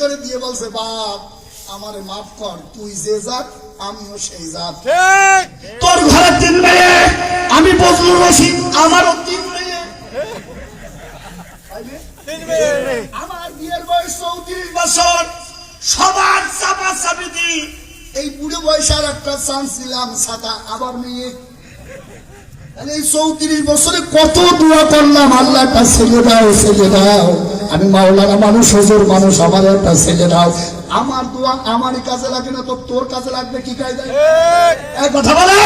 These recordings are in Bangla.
করে দিয়ে বলছে বাপ আমারে মাফ কর তুই যে জাত আমিও সেই জাত। তোর ঘরে তিন মেয়ে আমি বজলুর রশিদ আমারও তিন মেয়ে আমার বিয়ের বয়স চৌত্রিশ বছর। সবার চাপা চাপি দি এই বুড়ো বয়সের একটা চান্স দিলাম সাদা আবার মেয়ে। এই চৌত্রিশ বছরে কত দোয়া করলাম আল্লাহ একটা ছেলে দাও ছেলে দাও। আমি মাওলানা মানুষ হজুর মানুষ আমার একটা ছেলে নাও। আমার দোয়া আমারই কাছে লাগে না তো তোর কাছে লাগবে কি কথা বলেন।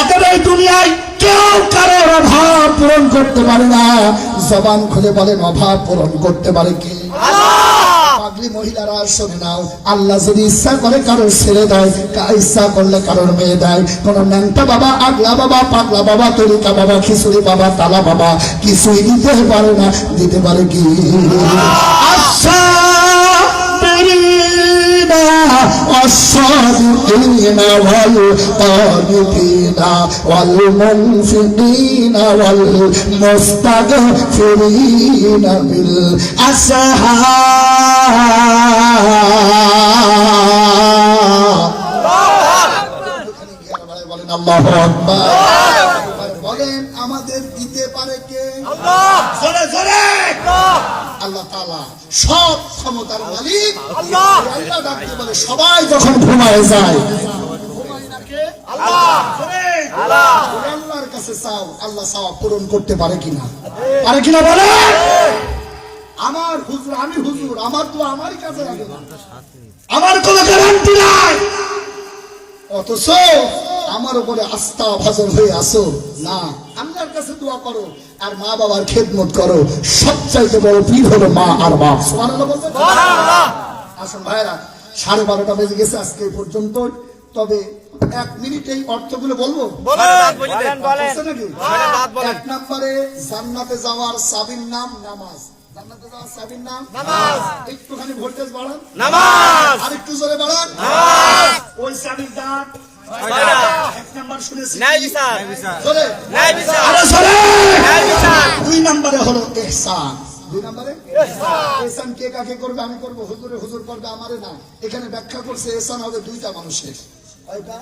অতএব এই দুনিয়ায় কেউ কারোর অভাব পূরণ করতে পারে না। জবান খুলে বলেন অভাব পূরণ করতে পারে কি? পাগলি মহিলারা শোনে নাও আল্লাহ যদি ইচ্ছা করে কারোর ছেড়ে দেয় কা- ইচ্ছা করলে কারোর মেয়ে দেয় কোন ন্যাংটা বাবা আগলা বাবা পাগলা বাবা তরিকা বাবা খিচুড়ি বাবা তালা বাবা কিছুই দিতে পারে না দিতে পারে কি আচ্ছা الصادقين والقانتين والمنفقين والمستغفرين بالأسحار আমাদের দিতে পারে কে আল্লাহ তাআলা সব আল্লাহ ডাকতে বলে সবাই যখন ঘুমায় যায়। আল্লাহর কাছে চাও আল্লাহ পূরণ করতে পারে কিনা পারে কিনা বলে আমার হুজুর আমি হুজুর আমার তো আমারই কাছে না। আমার কোনো গ্যারান্টি নাই। অথচ আমার উপরে আস্থা ভাজন হয়ে আসো না। আল্লাহর কাছে দোয়া করো আর মা বাবার খেদমত করো। সবচাইতে বড় পীর হলো মা আর বাপ আসুন ভাইরা সাড়ে বারোটা বেজে গেছে আজকে পর্যন্ত। তবে এক মিনিট এই অর্থ অর্থগুলো বলব। এক নম্বরে জান্নাতে যাওয়ার সাবির নাম নামাজ। জান্নাতে যাওয়ার সাবির নাম। একটুখানি ভোল্টেজ বাড়ান। নামাজ। আর একটু জোরে বাড়ান। ওই সাবির দাঁত এক নাম্বার শুনেছি। ন্যায় বিচার। জোরে। ন্যায় বিচার। আরও জোরে। ন্যায় বিচার। দুই নম্বরে হলো এহসান। দুই নম্বরে? এহসান। কে কাকে করবে আমি করব। হুজুরে হুজুর করবে আমারে না। এখানে ব্যাখ্যা করছে এহসান হবে দুইটা মানুষের। কয়টা?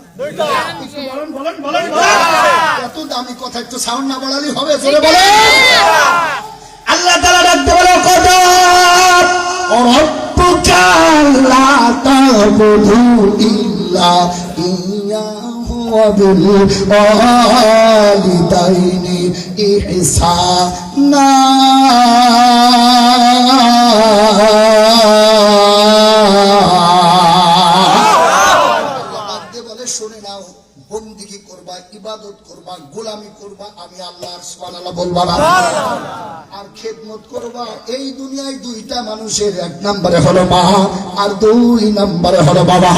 একটু বলেন, বলেন, বলেন, বলেন। এত দামি কথা একটু সাউন্ড না বাড়ালে হবে। জোরে বলেন। আল্লাহ তাআলা ডাকতে বলে কত ইহসানা. আল্লাহ বন্দিগি করবা, ইবাদত করবা, গোলামি করবা, আমি আল্লাহ সুবহানাল্লাহ বলবা না। খেদমত করবা। এই দুনিয়ায় দুইটা মানুষের, এক নম্বরে হলো মা আর দুই নম্বরে হলো বাবা।